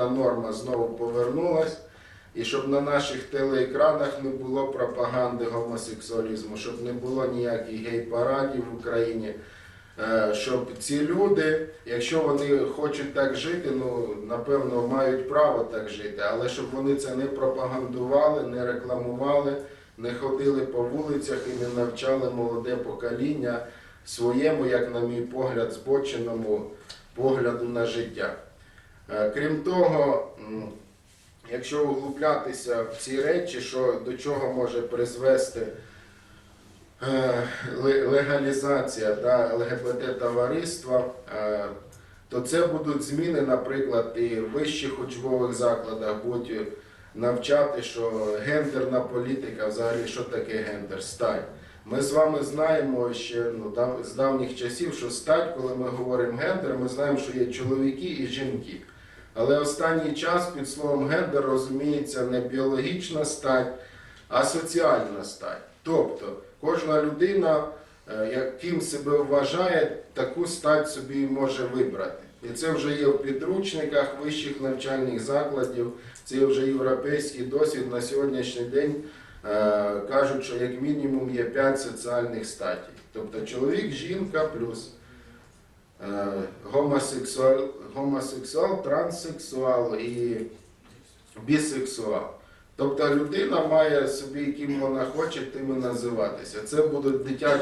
та норма знову повернулась, і щоб на наших телеекранах не було пропаганди гомосексуалізму, щоб не було ніяких гей-парадів в Україні. Е, Щоб ці люди, якщо вони хочуть так жити, ну напевно мають право так жити, але щоб вони це не пропагандували, не рекламували, не ходили по вулицях і не навчали молоде покоління своєму, як на мій погляд, збоченому погляду на життя. Е, Крім того, якщо углублятися в ці речі, що до чого може призвести е, легалізація да, ЛГБТ-товариства, е, то це будуть зміни, наприклад, і в вищих учбових закладах будуть навчати, що гендерна політика, взагалі, що таке гендер, стать. Ми з вами знаємо ще ну, з давніх часів, що стать, коли ми говоримо гендер, ми знаємо, що є чоловіки і жінки. Але останній час під словом гендер розуміється не біологічна стать, а соціальна стать. Тобто кожна людина, е, яким себе вважає, таку стать собі може вибрати. І це вже є в підручниках вищих навчальних закладів, це вже європейський досвід на сьогоднішній день. е, Кажуть, що як мінімум є 5 соціальних статей. Тобто чоловік, жінка плюс е, гомосексуал, гомосексуал, транссексуал і бісексуал. Тобто людина має собі, яким вона хоче, тим і називатися. Це будуть дитячі.